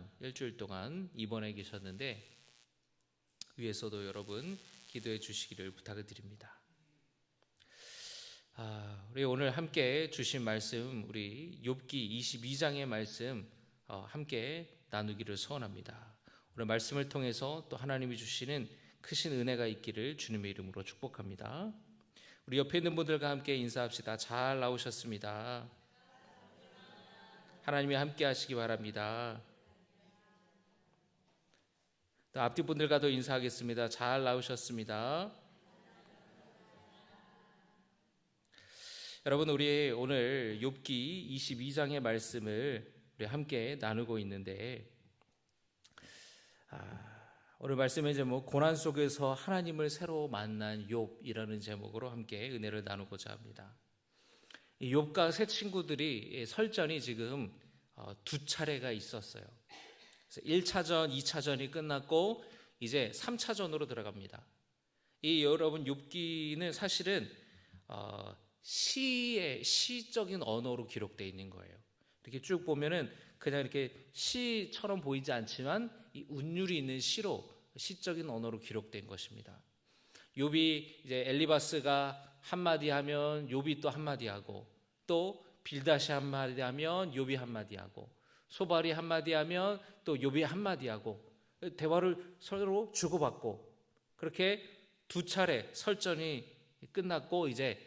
동안 일주일 동안 입원해 계셨는데 위에서도 여러분 기도해 주시기를 부탁을 드립니다. 아, 우리 오늘 함께 주신 말씀 우리 욥기 22장의 말씀 어, 함께 나누기를 소원합니다. 오늘 말씀을 통해서 또 하나님이 주시는 크신 은혜가 있기를 주님의 이름으로 축복합니다. 우리 옆에 있는 분들과 함께 인사합시다. 잘 나오셨습니다. 하나님이 함께 하시기 바랍니다. 또 앞뒤 분들과도 인사하겠습니다. 잘 나오셨습니다. 여러분 우리 오늘 욥기 22장의 말씀을 우리 함께 나누고 있는데 아, 오늘 말씀의 제목 고난 속에서 하나님을 새로 만난 욥이라는 제목으로 함께 은혜를 나누고자 합니다. 이 욥과 세 친구들이 설전이 지금 어, 두 차례가 있었어요. 그래서 1차전, 2차전이 끝났고 이제 3차전으로 들어갑니다. 이 여러분 욥기는 사실은 어, 시의 시적인 언어로 기록되어 있는 거예요. 이렇게 쭉 보면은 그냥 이렇게 시처럼 보이지 않지만 이 운율이 있는 시로 시적인 언어로 기록된 것입니다. 욥이 이제 엘리바스가 한마디 하면 욥이 또 한마디 하고 또 빌다시 한마디 하면 욥이 한마디 하고 소발이 한마디 하면 또 욥이 한마디 하고 대화를 서로 주고받고 그렇게 두 차례 설전이 끝났고 이제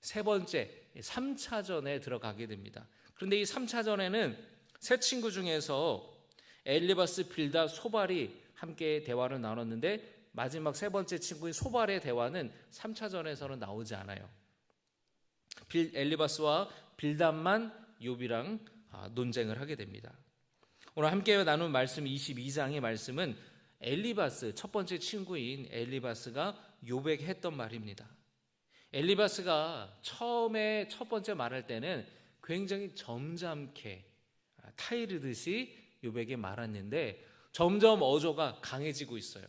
세 번째 3차전에 들어가게 됩니다. 그런데 이 3차전에는 세 친구 중에서 엘리바스, 빌다, 소발이 함께 대화를 나눴는데 마지막 세 번째 친구인 소발의 대화는 3차전에서는 나오지 않아요. 빌, 엘리바스와 빌담만 아, 논쟁을 하게 됩니다. 오늘 함께 나눈 말씀 22장의 말씀은 엘리바스 첫 번째 친구인 엘리바스가 욥에게 했던 말입니다. 엘리바스가 처음에 첫 번째 말할 때는 굉장히 점잖게 아, 타이르듯이 욥에게 말했는데 점점 어조가 강해지고 있어요.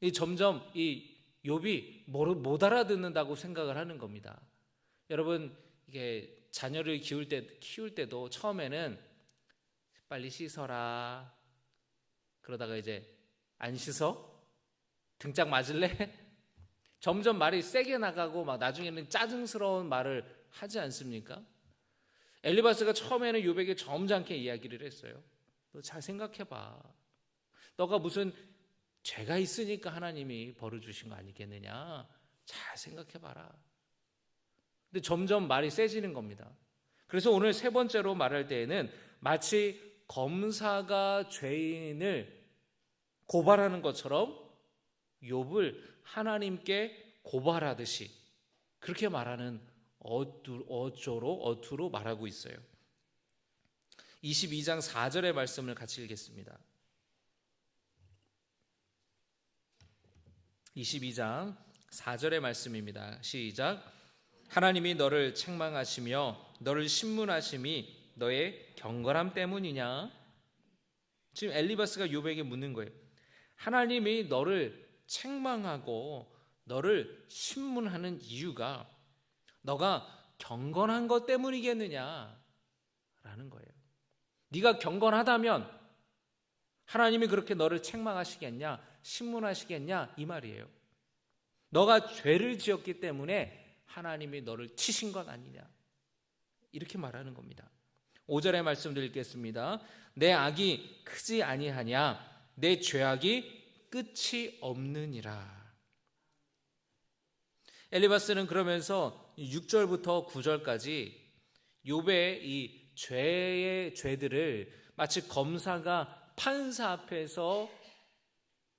이 점점 이 욥이 못 알아듣는다고 생각을 하는 겁니다. 여러분 이게 자녀를 키울 때 키울 때도 처음에는 빨리 씻어라. 그러다가 이제 안 씻어? 등짝 맞을래? 점점 말이 세게 나가고 막 나중에는 짜증스러운 말을 하지 않습니까? 엘리바스가 처음에는 유백에 점잖게 이야기를 했어요. 너 잘 생각해봐. 너가 무슨 죄가 있으니까 하나님이 벌을 주신 거 아니겠느냐? 잘 생각해봐라. 근데 점점 말이 세지는 겁니다. 그래서 오늘 세 번째로 말할 때에는 마치 검사가 죄인을 고발하는 것처럼 욥을 하나님께 고발하듯이 그렇게 말하는 어두, 어조로 어투로 말하고 있어요. 22장 4절의 말씀을 같이 읽겠습니다. 22장 4절의 말씀입니다. 시작. 하나님이 너를 책망하시며 너를 신문하심이 너의 경건함 때문이냐? 지금 엘리바스가 요백에 묻는 거예요. 하나님이 너를 책망하고 너를 신문하는 이유가 너가 경건한 것 때문이겠느냐? 라는 거예요. 네가 경건하다면 하나님이 그렇게 너를 책망하시겠냐? 신문하시겠냐? 이 말이에요. 너가 죄를 지었기 때문에 하나님이 너를 치신 것 아니냐? 이렇게 말하는 겁니다. 5절의 말씀 드리겠습니다. 내 악이 크지 아니하냐? 내 죄악이 끝이 없느니라. 엘리바스는 그러면서 6절부터 9절까지 욥의 이 죄의 죄들을 마치 검사가 판사 앞에서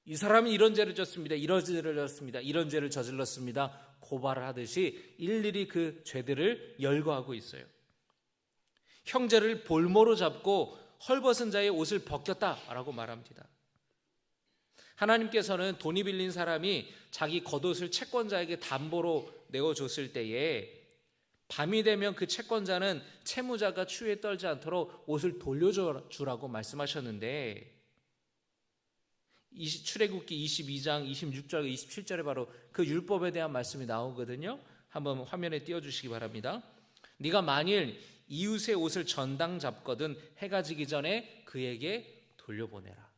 이 사람이 이런 죄를 졌습니다. 이런 죄를 졌습니다. 이런 죄를 저질렀습니다. 고발을 하듯이 일일이 그 죄들을 열거하고 있어요. 형제를 볼모로 잡고 헐벗은 자의 옷을 벗겼다라고 말합니다. 하나님께서는 돈이 빌린 사람이 자기 겉옷을 채권자에게 담보로 내어줬을 때에 밤이 되면 그 채권자는 채무자가 추위에 떨지 않도록 옷을 돌려주라고 말씀하셨는데 출애굽기 22장 26절 27절에 바로 그 율법에 대한 말씀이 나오거든요. 한번 화면에 띄워 주시기 바랍니다. 네가 만일 이웃의 옷을 전당 잡거든 해가 지기 전에 그에게 돌려보내라.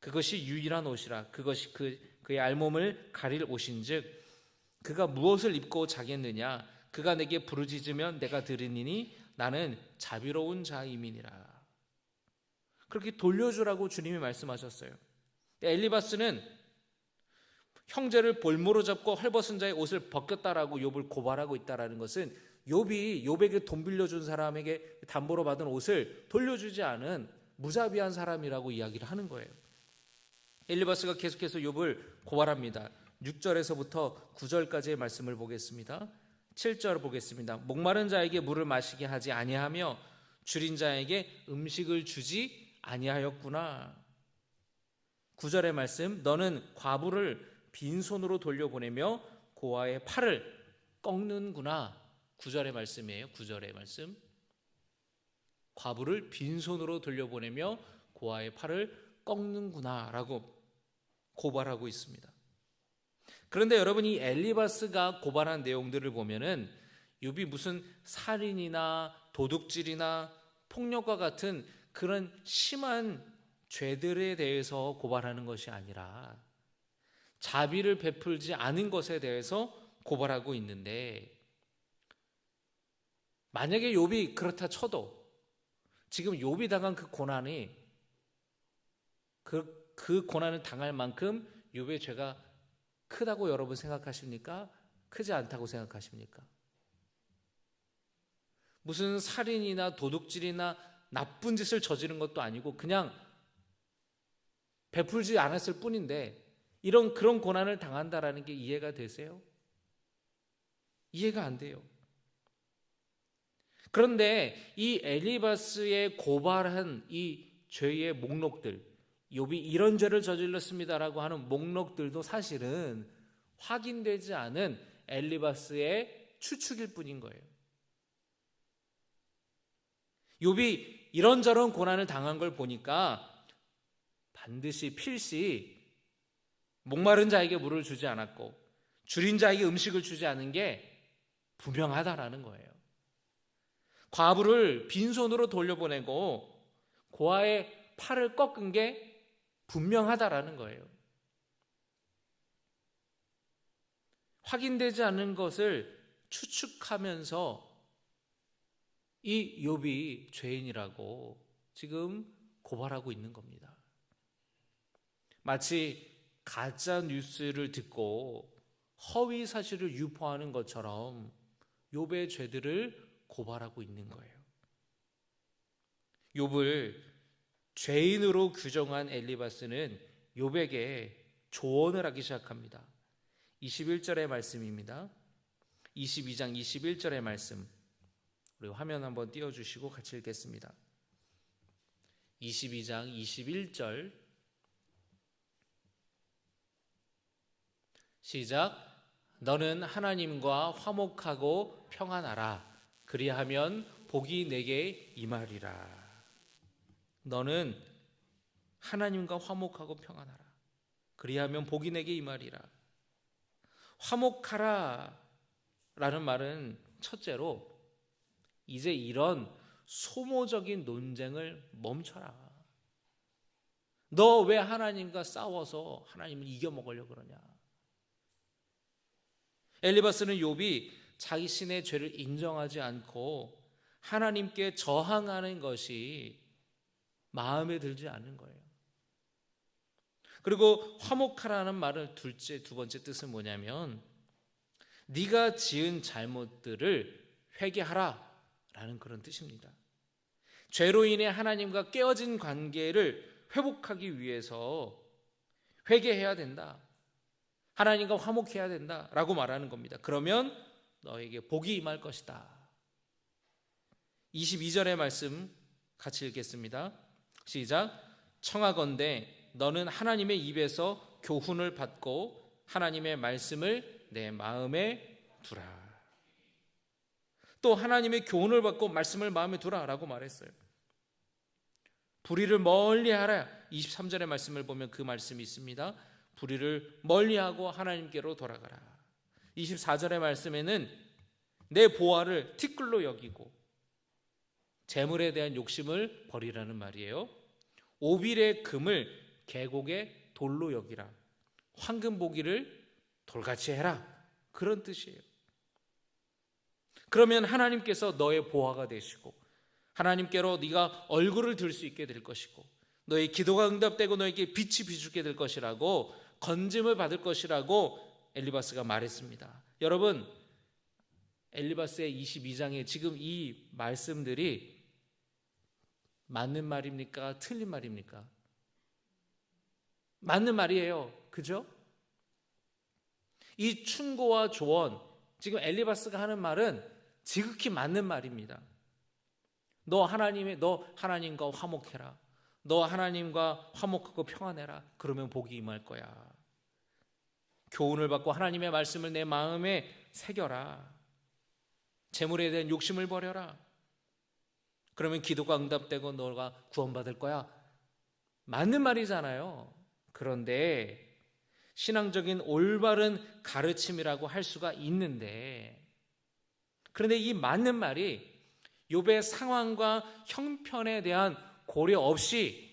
그것이 유일한 옷이라. 그것이 그 그의 알몸을 가릴 옷인즉 그가 무엇을 입고 자겠느냐? 그가 내게 부르짖으면 내가 들으니니 나는 자비로운 자임이니라. 그렇게 돌려주라고 주님이 말씀하셨어요. 엘리바스는 형제를 볼모로 잡고 헐벗은 자의 옷을 벗겼다라고 욥을 고발하고 있다라는 것은 욥이 욥에게 돈 빌려준 사람에게 담보로 받은 옷을 돌려주지 않은 무자비한 사람이라고 이야기를 하는 거예요. 엘리바스가 계속해서 욥을 고발합니다. 6절에서부터 9절까지의 말씀을 보겠습니다. 7절 보겠습니다. 목마른 자에게 물을 마시게 하지 아니하며 줄인 자에게 음식을 주지 아니하였구나. 9절의 말씀 너는 과부를 빈손으로 돌려보내며 고아의 팔을 꺾는구나. 9절의 말씀이에요. 9절의 말씀. 과부를 빈손으로 돌려보내며 고아의 팔을 꺾는구나라고 고발하고 있습니다. 그런데 여러분 이 엘리바스가 고발한 내용들을 보면은 욥이 무슨 살인이나 도둑질이나 폭력과 같은 그런 심한 죄들에 대해서 고발하는 것이 아니라 자비를 베풀지 않은 것에 대해서 고발하고 있는데 만약에 욥이 그렇다 쳐도 지금 욥이 당한 그 고난이 그, 그 고난을 당할 만큼 욥의 죄가 크다고 여러분 생각하십니까? 크지 않다고 생각하십니까? 무슨 살인이나 도둑질이나 나쁜 짓을 저지른 것도 아니고 그냥 베풀지 않았을 뿐인데 이런 그런 고난을 당한다라는 게 이해가 되세요? 이해가 안 돼요. 그런데 이 엘리바스의 고발한 이 죄의 목록들 욥이 이런 죄를 저질렀습니다라고 하는 목록들도 사실은 확인되지 않은 엘리바스의 추측일 뿐인 거예요. 욥이 이런저런 고난을 당한 걸 보니까 반드시 필시 목마른 자에게 물을 주지 않았고 줄인 자에게 음식을 주지 않은 게 분명하다라는 거예요. 과부를 빈손으로 돌려보내고 고아의 팔을 꺾은 게 분명하다라는 거예요. 확인되지 않은 것을 추측하면서 이 욥이 죄인이라고 지금 고발하고 있는 겁니다. 마치 가짜 뉴스를 듣고 허위 사실을 유포하는 것처럼 욥의 죄들을 고발하고 있는 거예요. 욥을 죄인으로 규정한 엘리바스는 욥에게 조언을 하기 시작합니다. 21절의 말씀입니다. 22장 21절의 말씀. 우리 화면 한번 띄워 주시고 같이 읽겠습니다. 22장 21절 시작 너는 하나님과 화목하고 평안하라 그리하면 복이 내게 임하리라 너는 하나님과 화목하고 평안하라. 그리하면 복이 내게 이 말이라. 화목하라 라는 말은 첫째로 이제 이런 소모적인 논쟁을 멈춰라. 너 왜 하나님과 싸워서 하나님을 이겨먹으려 그러냐? 엘리바스는 욥이 자기 신의 죄를 인정하지 않고 하나님께 저항하는 것이 마음에 들지 않는 거예요. 그리고 화목하라는 말을 둘째 두 번째 뜻은 뭐냐면 네가 지은 잘못들을 회개하라라는 그런 뜻입니다. 죄로 인해 하나님과 깨어진 관계를 회복하기 위해서 회개해야 된다. 하나님과 화목해야 된다라고 말하는 겁니다. 그러면 너에게 복이 임할 것이다. 22절의 말씀 같이 읽겠습니다. 시작. 청하건대 너는 하나님의 입에서 교훈을 받고 하나님의 말씀을 내 마음에 두라. 또 하나님의 교훈을 받고 말씀을 마음에 두라라고 말했어요. 불의를 멀리 하라. 23절의 말씀을 보면 그 말씀이 있습니다. 불의를 멀리하고 하나님께로 돌아가라. 24절의 말씀에는 내 보화를 티끌로 여기고 재물에 대한 욕심을 버리라는 말이에요. 오빌의 금을 계곡의 돌로 여기라. 황금 보기를 돌같이 해라. 그런 뜻이에요. 그러면 하나님께서 너의 보화가 되시고 하나님께로 네가 얼굴을 들 수 있게 될 것이고 너의 기도가 응답되고 너에게 빛이 비추게 될 것이라고 건짐을 받을 것이라고 엘리바스가 말했습니다. 여러분 엘리바스의 22장에 지금 이 말씀들이 맞는 말입니까? 틀린 말입니까? 맞는 말이에요. 그죠? 이 충고와 조언, 지금 엘리바스가 하는 말은 지극히 맞는 말입니다. 너 하나님의 너 하나님과 화목해라. 너 하나님과 화목하고 평안해라. 그러면 복이 임할 거야. 교훈을 받고 하나님의 말씀을 내 마음에 새겨라. 재물에 대한 욕심을 버려라. 그러면 기도가 응답되고 너가 구원받을 거야. 맞는 말이잖아요. 그런데 신앙적인 올바른 가르침이라고 할 수가 있는데 그런데 이 맞는 말이 욥의 상황과 형편에 대한 고려 없이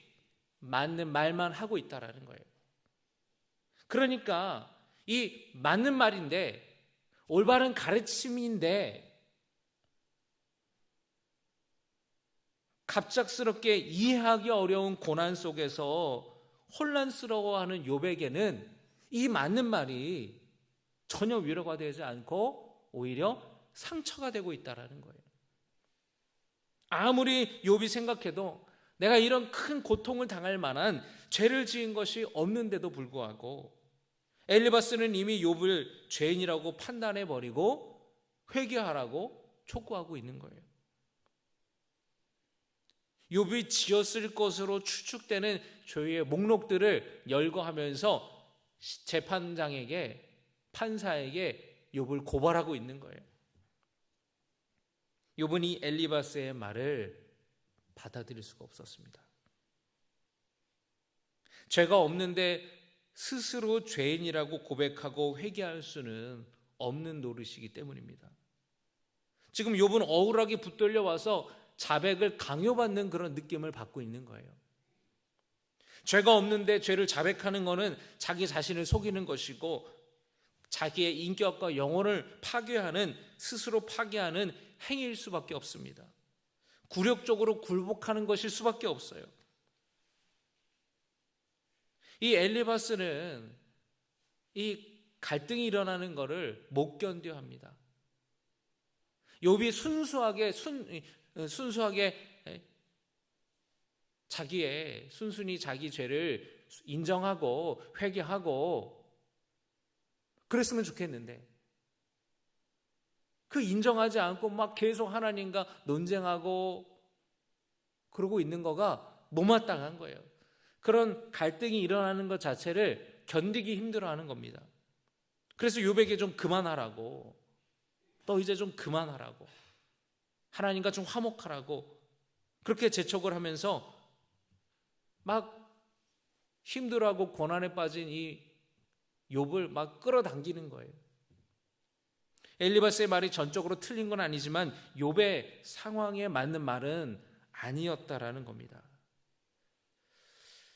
맞는 말만 하고 있다라는 거예요. 그러니까 이 맞는 말인데 올바른 가르침인데 갑작스럽게 이해하기 어려운 고난 속에서 혼란스러워하는 욥에게는 이 맞는 말이 전혀 위로가 되지 않고 오히려 상처가 되고 있다라는 거예요. 아무리 욥이 생각해도 내가 이런 큰 고통을 당할 만한 죄를 지은 것이 없는데도 불구하고 엘리바스는 이미 욥을 죄인이라고 판단해 버리고 회개하라고 촉구하고 있는 거예요. 욥이 지었을 것으로 추측되는 죄의 목록들을 열거하면서 재판장에게 판사에게 욥을 고발하고 있는 거예요. 욥은 이 엘리바스의 말을 받아들일 수가 없었습니다. 죄가 없는데 스스로 죄인이라고 고백하고 회개할 수는 없는 노릇이기 때문입니다. 지금 욥은 억울하게 붙들려 와서 자백을 강요받는 그런 느낌을 받고 있는 거예요. 죄가 없는데 죄를 자백하는 것은 자기 자신을 속이는 것이고 자기의 인격과 영혼을 파괴하는 스스로 파괴하는 행위일 수밖에 없습니다. 굴욕적으로 굴복하는 것일 수밖에 없어요. 이 엘리바스는 이 갈등이 일어나는 것을 못 견뎌 합니다. 욥이 순수하게 순 순수하게 자기의 순순히 자기 죄를 인정하고 회개하고 그랬으면 좋겠는데 그 인정하지 않고 막 계속 하나님과 논쟁하고 그러고 있는 거가 못마땅한 거예요. 그런 갈등이 일어나는 것 자체를 견디기 힘들어하는 겁니다. 그래서 요백에 좀 그만하라고 너 이제 좀 그만하라고 하나님과 좀 화목하라고 그렇게 재촉을 하면서 막 힘들어하고 고난에 빠진 이 욥을 막 끌어당기는 거예요. 엘리바스의 말이 전적으로 틀린 건 아니지만 욥의 상황에 맞는 말은 아니었다라는 겁니다.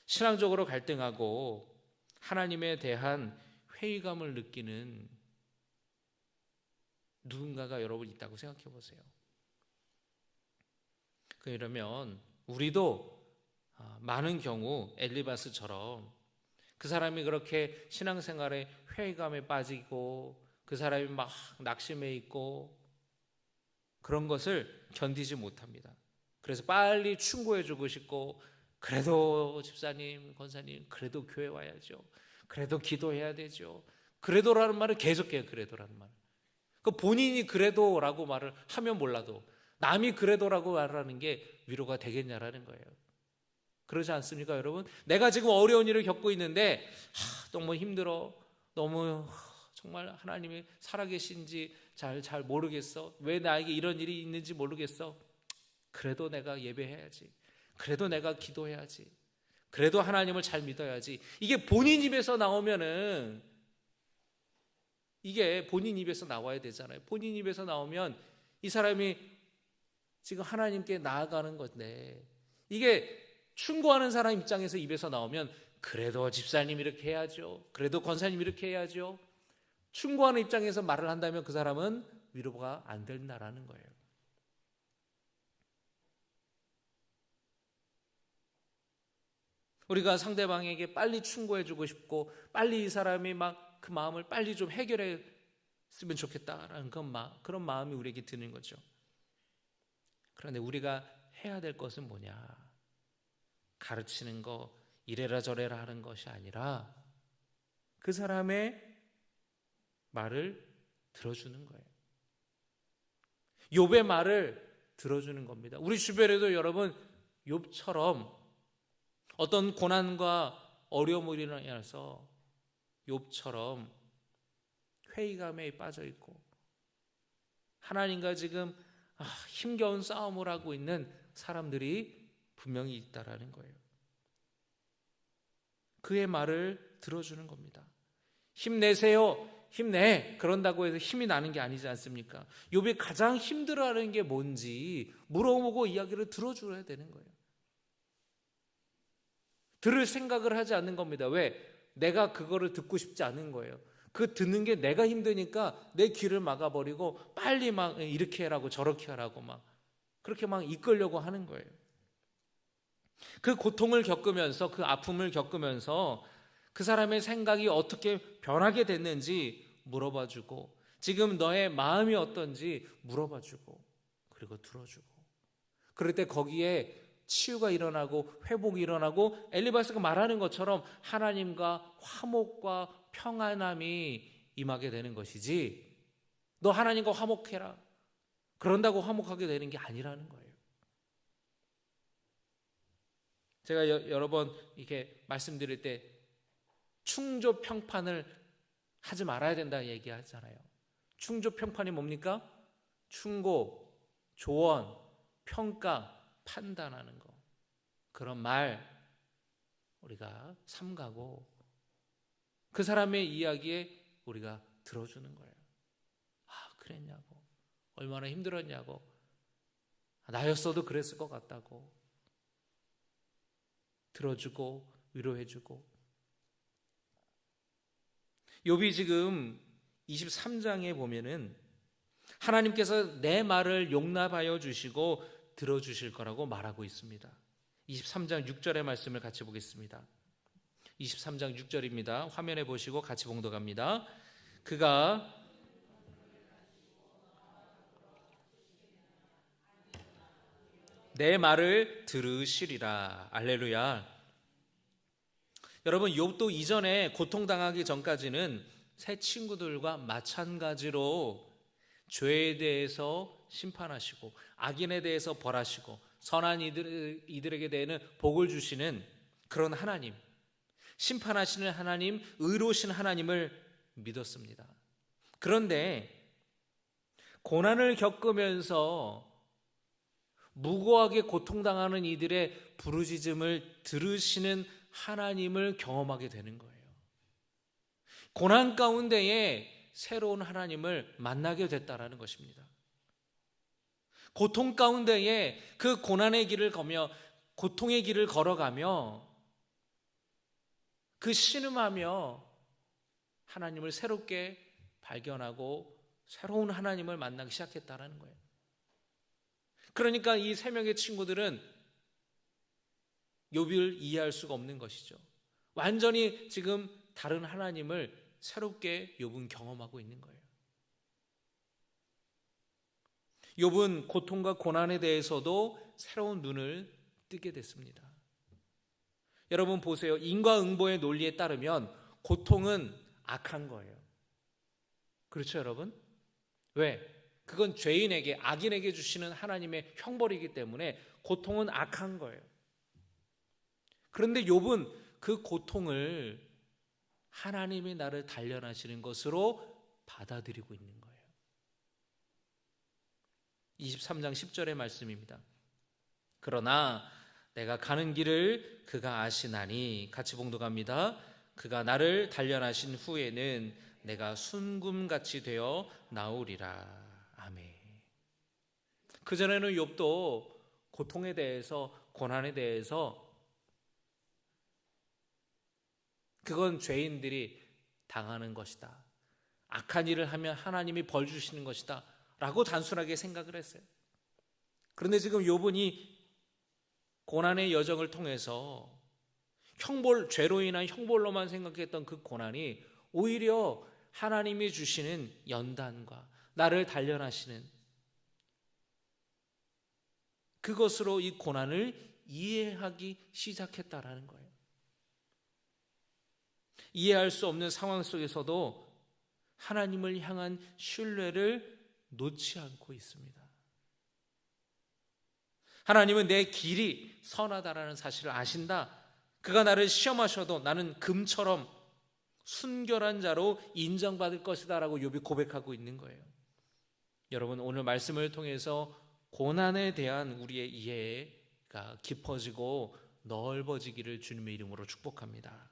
신앙적으로 갈등하고 하나님에 대한 회의감을 느끼는 누군가가 여러분 있다고 생각해 보세요. 그러면 우리도 아, 많은 경우 엘리바스처럼 그 사람이 그렇게 신앙생활에 회의감에 빠지고 그 사람이 막 낙심해 있고 그런 것을 견디지 못합니다. 그래서 빨리 충고해 주고 싶고 그래도 집사님, 권사님, 그래도 교회 와야죠. 그래도 기도해야 되죠. 그래도라는 말을 계속해요. 그래도라는 말. 그 본인이 그래도라고 말을 하면 몰라도 남이 그래도라고 말하는 게 위로가 되겠냐라는 거예요. 그러지 않습니까, 여러분? 내가 지금 어려운 일을 겪고 있는데 하, 너무 힘들어. 너무 정말 하나님이 살아계신지 잘 잘 모르겠어. 왜 나에게 이런 일이 있는지 모르겠어. 그래도 내가 예배해야지. 그래도 내가 기도해야지. 그래도 하나님을 잘 믿어야지. 이게 본인 입에서 나오면은 이게 본인 입에서 나와야 되잖아요. 본인 입에서 나오면 이 사람이 지금 하나님께 나아가는 건데 이게 충고하는 사람 입장에서 입에서 나오면 그래도 집사님 이렇게 해야죠. 그래도 권사님 이렇게 해야죠. 충고하는 입장에서 말을 한다면 그 사람은 위로가 안 된다라는 거예요. 우리가 상대방에게 빨리 충고해주고 싶고 빨리 이 사람이 막 그 마음을 빨리 좀 해결했으면 좋겠다라는 그런, 마, 그런 마음이 우리에게 드는 거죠. 그런데 우리가 해야 될 것은 뭐냐? 가르치는 거, 이래라 저래라 하는 것이 아니라 그 사람의 말을 들어주는 거예요. 욥의 말을 들어주는 겁니다. 우리 주변에도 여러분 욥처럼 어떤 고난과 어려움으로 인해서 욥처럼 회의감에 빠져 있고 하나님과 지금 아, 힘겨운 싸움을 하고 있는 사람들이 분명히 있다라는 거예요. 그의 말을 들어주는 겁니다. 힘내세요. 힘내. 그런다고 해서 힘이 나는 게 아니지 않습니까? 욥이 가장 힘들어하는 게 뭔지 물어보고 이야기를 들어줘야 되는 거예요. 들을 생각을 하지 않는 겁니다. 왜? 내가 그거를 듣고 싶지 않은 거예요. 그 듣는 게 내가 힘드니까 내 귀를 막아버리고 빨리 막 이렇게 하라고 저렇게 하라고 막 그렇게 막 이끌려고 하는 거예요. 그 고통을 겪으면서 그 아픔을 겪으면서 그 사람의 생각이 어떻게 변하게 됐는지 물어봐 주고 지금 너의 마음이 어떤지 물어봐 주고 그리고 들어주고 그럴 때 거기에 치유가 일어나고 회복이 일어나고 엘리바스가 말하는 것처럼 하나님과 화목과 평안함이 임하게 되는 것이지 너 하나님과 화목해라 그런다고 화목하게 되는 게 아니라는 거예요. 제가 여, 여러 번 이렇게 말씀드릴 때 충조 평판을 하지 말아야 된다 얘기하잖아요. 충조 평판이 뭡니까? 충고, 조언, 평가, 판단하는 거. 그런 말 우리가 삼가고 그 사람의 이야기에 우리가 들어주는 거예요. 아, 그랬냐고. 얼마나 힘들었냐고. 나였어도 그랬을 것 같다고. 들어주고 위로해주고. 욥이 지금 23장에 보면은 하나님께서 내 말을 용납하여 주시고 들어주실 거라고 말하고 있습니다. 23장 6절의 말씀을 같이 보겠습니다. 23장 6절입니다. 화면에 보시고 같이 봉독합니다. 그가 내 말을 들으시리라. 알렐루야. 여러분 욥도 이전에 고통당하기 전까지는 새 친구들과 마찬가지로 죄에 대해서 심판하시고 악인에 대해서 벌하시고 선한 이들, 이들에게 대해는 복을 주시는 그런 하나님, 심판하시는 하나님, 의로우신 하나님을 믿었습니다. 그런데 고난을 겪으면서 무고하게 고통당하는 이들의 부르짖음을 들으시는 하나님을 경험하게 되는 거예요. 고난 가운데에 새로운 하나님을 만나게 됐다라는 것입니다. 고통 가운데에 그 고난의 길을 거며 고통의 길을 걸어가며 그 신음하며 하나님을 새롭게 발견하고 새로운 하나님을 만나기 시작했다라는 거예요. 그러니까 이 세 명의 친구들은 요비를 이해할 수가 없는 것이죠. 완전히 지금 다른 하나님을 새롭게 욥은 경험하고 있는 거예요. 욥은 고통과 고난에 대해서도 새로운 눈을 뜨게 됐습니다. 여러분 보세요. 인과응보의 논리에 따르면 고통은 악한 거예요. 그렇죠, 여러분? 왜? 그건 죄인에게 악인에게 주시는 하나님의 형벌이기 때문에 고통은 악한 거예요. 그런데 욥은 그 고통을 하나님이 나를 단련하시는 것으로 받아들이고 있는 거예요. 23장 10절의 말씀입니다. 그러나 내가 가는 길을 그가 아시나니 같이 봉독합니다. 그가 나를 단련하신 후에는 내가 순금같이 되어 나오리라. 아멘. 그 전에는 욥도 고통에 대해서 고난에 대해서 그건 죄인들이 당하는 것이다. 악한 일을 하면 하나님이 벌 주시는 것이다. 라고 단순하게 생각을 했어요. 그런데 지금 욥은 고난의 여정을 통해서 형벌 죄로 인한 형벌로만 생각했던 그 고난이 오히려 하나님이 주시는 연단과 나를 단련하시는 그것으로 이 고난을 이해하기 시작했다라는 거예요. 이해할 수 없는 상황 속에서도 하나님을 향한 신뢰를 놓지 않고 있습니다. 하나님은 내 길이 선하다라는 사실을 아신다. 그가 나를 시험하셔도 나는 금처럼 순결한 자로 인정받을 것이다라고 욥이 고백하고 있는 거예요. 여러분 오늘 말씀을 통해서 고난에 대한 우리의 이해가 깊어지고 넓어지기를 주님의 이름으로 축복합니다.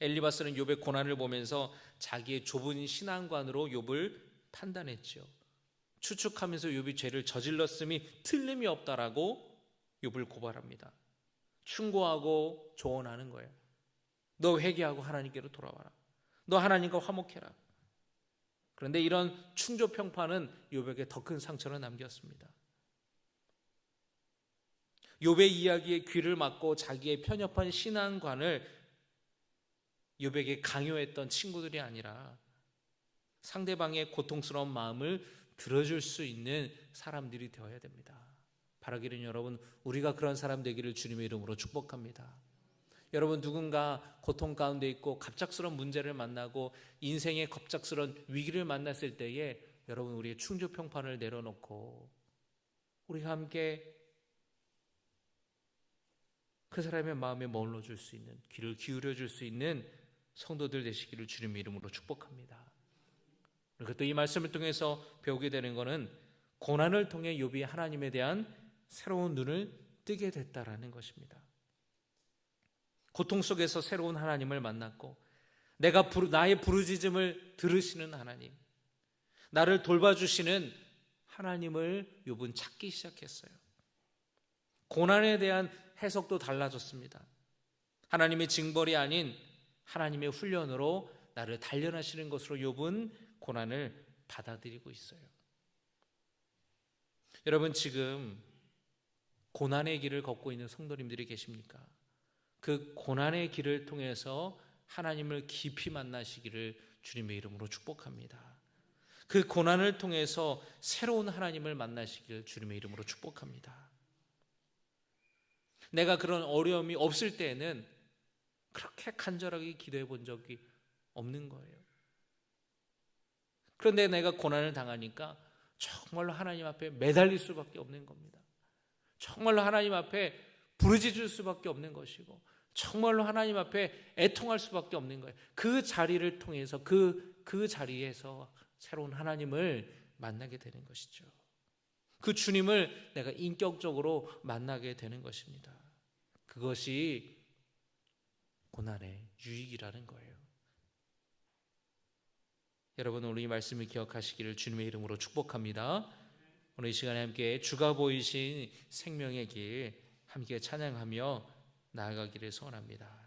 엘리바스는 욥의 고난을 보면서 자기의 좁은 신앙관으로 욥을 판단했죠. 추측하면서 욥이 죄를 저질렀음이 틀림이 없다라고 욥을 고발합니다. 충고하고 조언하는 거예요. 너 회개하고 하나님께로 돌아와라. 너 하나님과 화목해라. 그런데 이런 충조 평판은 욥에게 더 큰 상처를 남겼습니다. 욥의 이야기에 귀를 막고 자기의 편협한 신앙관을 욥에게 강요했던 친구들이 아니라 상대방의 고통스러운 마음을 들어줄 수 있는 사람들이 되어야 됩니다. 바라기는 여러분 우리가 그런 사람 되기를 주님의 이름으로 축복합니다. 여러분 누군가 고통 가운데 있고 갑작스러운 문제를 만나고 인생의 갑작스러운 위기를 만났을 때에 여러분 우리의 충주 평판을 내려놓고 우리가 함께 그 사람의 마음에 머물러 줄 수 있는 귀를 기울여 줄 수 있는 성도들 되시기를 주님의 이름으로 축복합니다. 또이 말씀을 통해서 배우게 되는 것은 고난을 통해 욥이 하나님에 대한 새로운 눈을 뜨게 됐다라는 것입니다. 고통 속에서 새로운 하나님을 만났고 내가 부르, 나의 부르짖음을 들으시는 하나님, 나를 돌봐주시는 하나님을 욥은 찾기 시작했어요. 고난에 대한 해석도 달라졌습니다. 하나님의 징벌이 아닌 하나님의 훈련으로 나를 단련하시는 것으로 욥은 고난을 받아들이고 있어요. 여러분 지금 고난의 길을 걷고 있는 성도님들이 계십니까? 그 고난의 길을 통해서 하나님을 깊이 만나시기를 주님의 이름으로 축복합니다. 그 고난을 통해서 새로운 하나님을 만나시기를 주님의 이름으로 축복합니다. 내가 그런 어려움이 없을 때에는 그렇게 간절하게 기도해 본 적이 없는 거예요. 그런데 내가 고난을 당하니까 정말로 하나님 앞에 매달릴 수밖에 없는 겁니다. 정말로 하나님 앞에 부르짖을 수밖에 없는 것이고 정말로 하나님 앞에 애통할 수밖에 없는 거예요. 그 자리를 통해서 그, 그 자리에서 새로운 하나님을 만나게 되는 것이죠. 그 주님을 내가 인격적으로 만나게 되는 것입니다. 그것이 고난의 유익이라는 거예요. 여러분 오늘 이 말씀을 기억하시기를 주님의 이름으로 축복합니다. 오늘 이 시간에 함께 주가 보이신 생명의 길 함께 찬양하며 나아가기를 소원합니다.